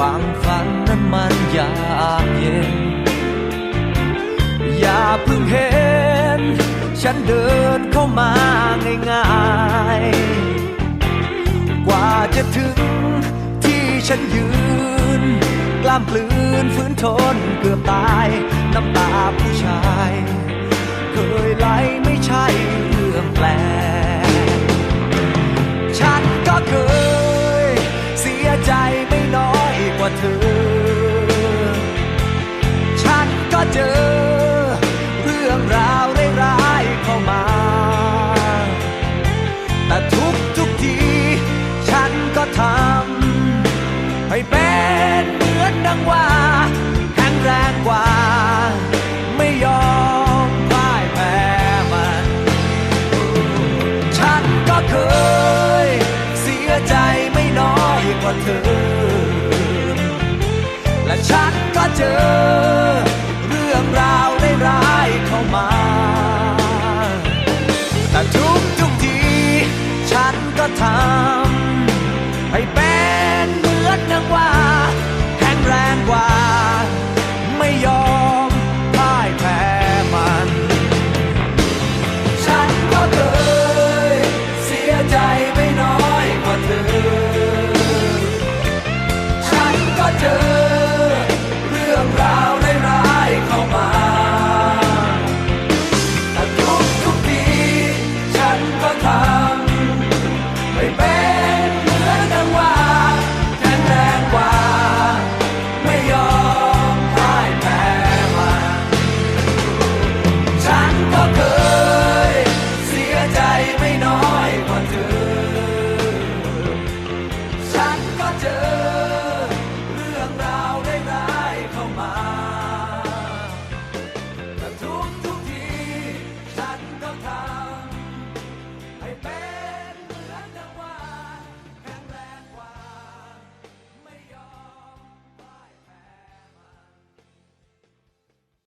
ฝั่งฝันนั้นมันยากเย็น อย่าเพิ่งเห็น ฉันเดินเข้ามาง่ายๆ กว่าจะถึงที่ฉันยืน กล้ามปลืนฝืนทนเกือบตาย น้ำตาผู้ชาย เคยไหลไม่ใช่เรื่องแปลก เป็นเหมือนดังว่าแข็งแรงกว่า